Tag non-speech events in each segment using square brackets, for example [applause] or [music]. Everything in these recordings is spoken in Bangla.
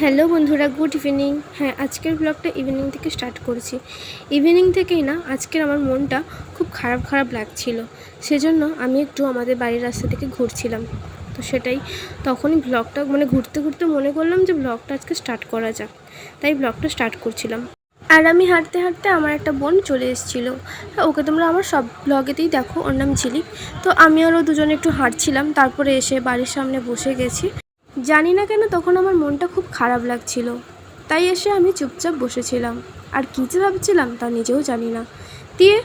হ্যালো বন্ধুরা, গুড ইভিনিং। হ্যাঁ আজকের ব্লগটা ইভিনিং থেকে স্টার্ট করেছি। ইভিনিং থেকেই না, আজকের আমার মনটা খুব খারাপ খারাপ লাগছিল। সেজন্য আমি একটু আমাদের বাড়ির রাস্তা থেকে ঘুরছিলাম। তো সেটাই তখনই ব্লগটা মানে ঘুরতে ঘুরতে মনে করলাম যে ব্লগটা আজকে স্টার্ট করা যাক। তাই ব্লগটা স্টার্ট করছিলাম। আর আমি হাঁটতে হাঁটতে আমার একটা বোন চলে এসেছিল। ওকে তোমরা আমার সব ব্লগেতেই দেখো, ওর নাম ঝিলিক তো আমি আরও দুজনে একটু হাঁটছিলাম, তারপরে এসে বাড়ির সামনে বসে গেছি। জানি না কেন তখন আমার মনটা খুব খারাপ লাগছিল। তাই এসে আমি চুপচাপ বসেছিলাম। আর কী যে ভাবছিলাম তা নিজেও জানি না। দিয়ে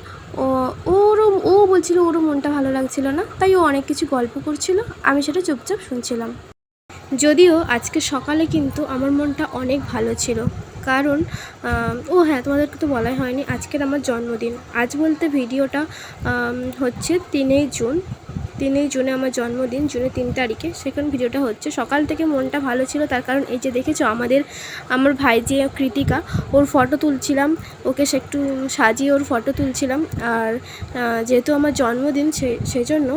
ওরও, ও বলছিল ওরও মনটা ভালো লাগছিল না, তাই ও অনেক কিছু গল্প করছিল, আমি সেটা চুপচাপ শুনছিলাম। যদিও আজকে সকালে কিন্তু আমার মনটা অনেক ভালো ছিল। কারণ ও হ্যাঁ তোমাদেরকে তো বলাই হয়নি, আজকের আমার জন্মদিন। আজ বলতে ভিডিওটা হচ্ছে তিনই জুন। তিনই জুনে আমার জন্মদিন জুনে তিন তারিখে। সেখানে ভিডিওটা হচ্ছে। সকাল থেকে মনটা ভালো ছিল, তার কারণ এই যে দেখেছ, আমাদের, আমার ভাই যে কৃতিকা, ওর ফটো তুলছিলাম। ওকে সে একটু সাজিয়ে ওর ফটো তুলছিলাম। আর যেহেতু আমার জন্মদিন, সে জন্য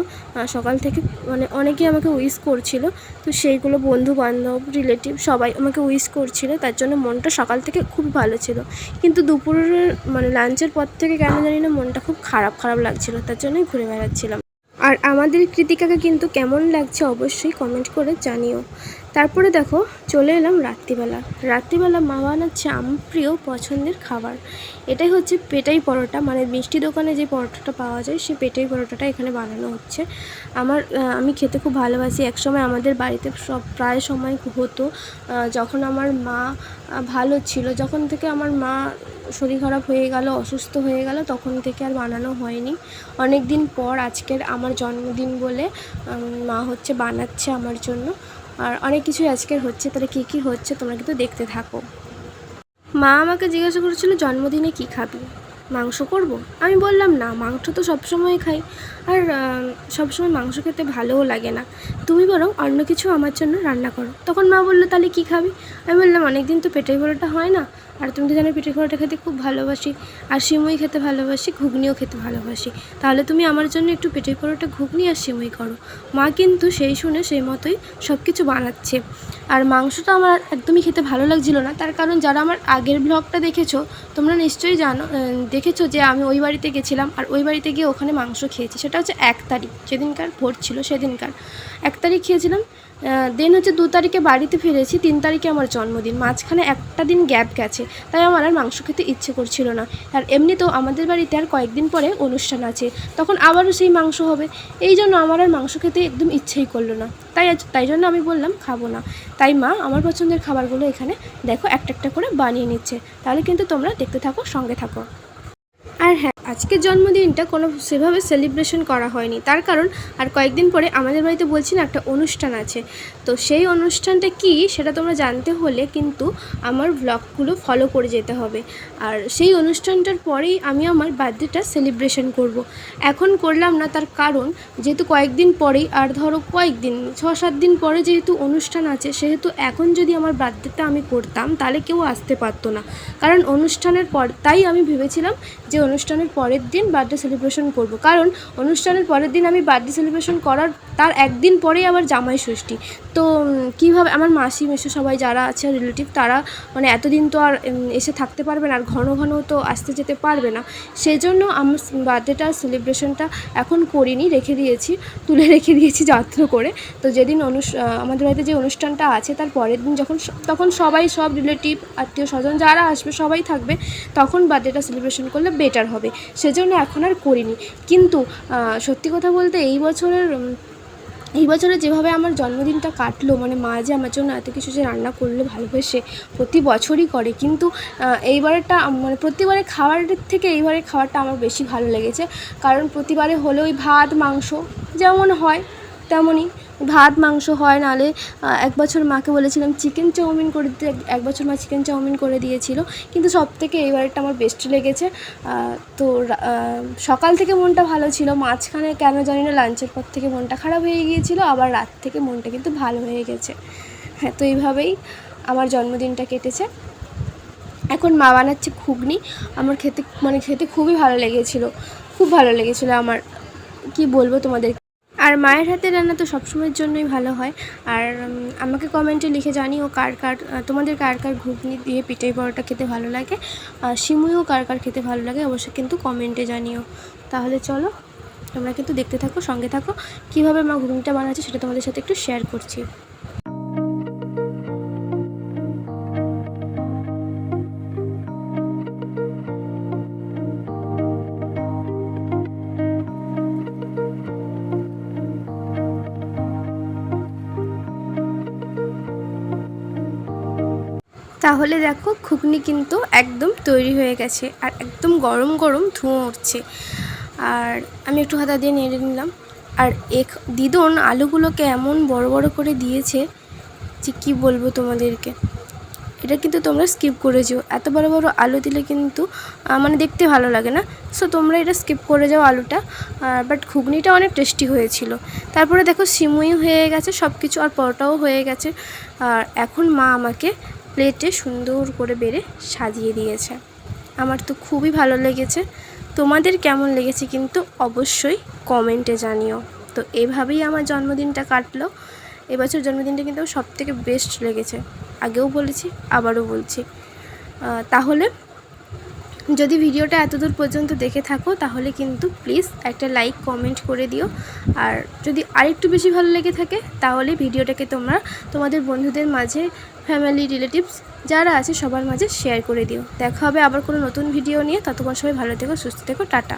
সকাল থেকে মানে অনেকেই আমাকে উইশ করছিল। তো সেইগুলো বন্ধু বান্ধব রিলেটিভ সবাই আমাকে উইশ করছিল। তার জন্য মনটা সকাল থেকে খুব ভালো ছিল। কিন্তু দুপুরের মানে লাঞ্চের পর থেকে কেন জানি না মনটা খুব খারাপ খারাপ লাগছিল। তার জন্যই ঘুরে বেড়াচ্ছিলাম। আর আমাদের কৃতিকাকে কিন্তু কেমন লাগছে অবশ্যই কমেন্ট করে জানিও। তারপরে দেখো, চলে এলাম রাত্রিবেলা। রাত্রিবেলা মা বানাচ্ছে আমার প্রিয় পছন্দের খাবার। এটাই হচ্ছে পেটাই পরোটা মানে মিষ্টি দোকানে যে পরোটাটা পাওয়া যায় সেই পেটাই পরোটাটা এখানে বানানো হচ্ছে। আমার আমি খেতে খুব ভালোবাসি। একসময় আমাদের বাড়িতে সব, প্রায় সময় হতো যখন আমার মা ভালো ছিল, যখন থেকে আমার মা শরীর খারাপ হয়ে গেল, অসুস্থ হয়ে গেল, তখন থেকে আর বানানো হয়নি। অনেক দিন পর আজকের আমার জন্মদিন বলে মা হচ্ছে বানাচ্ছে আমার জন্য। আর অনেক কিছুই আজকের হচ্ছে, তাহলে কী কী হচ্ছে তোমরা কিন্তু দেখতে থাকো। মা আমাকে জিজ্ঞাসা করেছিল, জন্মদিনে কী খাবি? মাংস করব? আমি বললাম, না, মাংস তো সবসময় খাই। আর সবসময় মাংস খেতে ভালোও লাগে না। তুমি বরং অন্য কিছু আমার জন্য রান্না করো। তখন মা বলল, তাহলে কী খাবি? আমি বললাম অনেক দিন তো পেটের পরোটা হয় না। আর তুমি তো জানো, পেটের পরোটা খেতে খুব ভালোবাসি। আর সিমুই খেতে ভালোবাসি, ঘুগনিও খেতে ভালোবাসি। তাহলে তুমি আমার জন্য একটু পেটের পরোটা ঘুগনি আর সিমুই করো। মা কিন্তু সেই শুনে সেই মতোই সব কিছু বানাচ্ছে। আর মাংসটা আমার একদমই খেতে ভালো লাগছিল না। তার কারণ, যারা আমার আগের ব্লগটা দেখেছ, তোমরা নিশ্চয়ই জানো দেখেছ যে আমি ওই বাড়িতে গেছিলাম আর ওই বাড়িতে গিয়ে ওখানে মাংস খেয়েছি? সেটা হচ্ছে এক তারিখ। যেদিনকার ভোট ছিল সেদিনকার। এক তারিখ খেয়েছিলাম দেন হচ্ছে দু তারিখে বাড়িতে ফিরেছি, তিন তারিখে আমার জন্মদিন। মাঝখানে একটা দিন গ্যাপ গেছে, তাই আমার আর মাংস খেতে ইচ্ছে করছিল না। আর এমনিতেও আমাদের বাড়িতে আর কয়েকদিন পরে অনুষ্ঠান আছে, তখন আবারও সেই মাংস হবে। এই জন্য আমার আর মাংস খেতে একদম ইচ্ছেই করল না। তাই তাই জন্য আমি বললাম, খাব না। তাই মা আমার পছন্দের খাবারগুলো এখানে দেখো, একটা একটা করে বানিয়ে নিচ্ছে। তাহলে কিন্তু তোমরা দেখতে থাকো, সঙ্গে থাকো। আর হ্যাঁ আজকের জন্মদিনটা কোনো সেভাবে সেলিব্রেশন করা হয়নি। তার কারণ, আর কয়েকদিন পরে আমাদের বাড়িতে বলছি না একটা অনুষ্ঠান আছে। তো সেই অনুষ্ঠানটা কি সেটা তোমরা জানতে হলে কিন্তু আমার ব্লগগুলো ফলো করে যেতে হবে। আর সেই অনুষ্ঠানটার পরেই আমি আমার বার্থডেটা সেলিব্রেশন করব। এখন করলাম না তার কারণ, যেহেতু কয়েকদিন পরেই, আর ধরো কয়েকদিন ছ সাত দিন পরে যেহেতু অনুষ্ঠান আছে, সেহেতু এখন যদি আমার বার্থডেটা আমি করতাম, তাহলে কেউ আসতে পারতো না। কারণ অনুষ্ঠানের পর, তাই আমি ভেবেছিলাম যে অনুষ্ঠানের পরের দিন বার্থডে সেলিব্রেশন করব। কারণ অনুষ্ঠানের পরের দিন আমি বার্থডে সেলিব্রেশন করার তার একদিন পরেই আবার জামাই ষষ্ঠী। তো কীভাবে আমার মাসি, মেসো সবাই যারা আছে রিলেটিভ তারা মানে এতদিন তো আর এসে থাকতে পারবে না আর ঘন ঘন তো আসতে যেতে পারবে না। সেই জন্য আমার বার্থডেটা সেলিব্রেশনটা এখন করিনি, রেখে দিয়েছি, তুলে [laughs] রেখে দিয়েছি যত্ন করে। তো যেদিন অনুষ আমাদের বাড়িতে যে অনুষ্ঠানটা আছে তার পরের দিন যখন তখন সবাই সব রিলেটিভ আত্মীয় স্বজন যারা আসবে সবাই থাকবে, তখন বার্থডেটা সেলিব্রেশন করলে বেটার হবে। সেজন্য এখন আর করিনি। কিন্তু সত্যি কথা বলতে এই বছরের এই বছরে যেভাবে আমার জন্মদিনটা কাটলো মানে মা যে আমার জন্য এত কিছু যে রান্না করলে, ভালোবেসে প্রতি বছরই করে। কিন্তু এইবারেরটা মানে প্রতিবারে খাবারের থেকে এইবারের খাবারটা আমার বেশি ভালো লেগেছে। কারণ প্রতিবারে হলে ওই ভাত, মাংস, যেমন হয়, তেমনই। ভাত, মাংস হয়, নালে এক বছর মাকে বলেছিলাম, চিকেন চাউমিন করে দিতে। এক- বছর মা চিকেন চাউমিন করে দিয়েছিল। কিন্তু সব থেকে এইবারটা আমার বেস্ট লেগেছে। তো সকাল থেকে মনটা ভালো ছিল। মাঝখানে কেন জানি না লাঞ্চের পর থেকে মনটা খারাপ হয়ে গিয়েছিল। আবার রাত থেকে মনটা কিন্তু ভালো হয়ে গেছে। হ্যাঁ তো এইভাবেই আমার জন্মদিনটা কেটেছে। এখন মা বানাচ্ছে ঘুগনি। আমার খেতে মানে খেতে খুবই ভালো লেগেছিলো। খুব ভালো লেগেছিলো আমার। কি বলব তোমাদের? আর মায়ের হাতে রান্না তো সবসময়ের জন্যই ভালো হয়। আর আমাকে কমেন্টে লিখে জানিও কার কার তোমাদের কার কার ঘুগনি দিয়ে পিঠাই পরোটা খেতে ভালো লাগে। আর সিমুইও কার কার খেতে ভালো লাগে অবশ্যই কিন্তু কমেন্টে জানিও। তাহলে চলো, তোমরা কিন্তু দেখতে থাকো, সঙ্গে থাকো। কীভাবে আমার ঘুগনিটা বানাচ্ছে সেটা তোমাদের সাথে একটু শেয়ার করছি। তাহলে দেখো ঘুগনি কিন্তু একদম তৈরি হয়ে গেছে আর একদম গরম গরম ধোঁয়া উঠছে। আর আমি একটু হাতা দিয়ে নেড়ে নিলাম। আর এক দিদন আলুগুলোকে এমন বড় বড় করে দিয়েছে যে কী বলব তোমাদেরকে? এটা কিন্তু তোমরা স্কিপ করে যেও এত বড় বড় আলু দিলে কিন্তু মানে দেখতে ভালো লাগে না। সো তোমরা এটা স্কিপ করে যাও আলুটা। বাট ঘুগনিটা অনেক টেস্টি হয়েছিল। তারপরে দেখো সিমুই হয়ে গেছে সব কিছু আর পরোটাও হয়ে গেছে। আর এখন মা আমাকে প্লেটে সুন্দর করে বেড়ে সাজিয়ে দিয়েছে। আমার তো খুবই ভালো লেগেছে। তোমাদের কেমন লেগেছে কিন্তু অবশ্যই কমেন্টে জানিও। তো এভাবেই আমার জন্মদিনটা কাটলো। এবছর জন্মদিনটা কিন্তু সব থেকে বেস্ট লেগেছে। আগেও বলেছি, আবারও বলছি। তাহলে যদি ভিডিওটা এতদূর পর্যন্ত দেখে থাকো, তাহলে কিন্তু প্লিজ একটা লাইক কমেন্ট করে দিও। আর যদি আরেকটু বেশি ভালো লেগে থাকে, তাহলে ভিডিওটাকে তোমরা তোমাদের বন্ধুদের মাঝে ফ্যামিলি রিলেটিভস যারা আছে, সবার মাঝে শেয়ার করে দিও। দেখা হবে আবার কোনো নতুন ভিডিও নিয়ে। ততক্ষণ সবাই ভালো থেকো, সুস্থ থেকো, টাটা।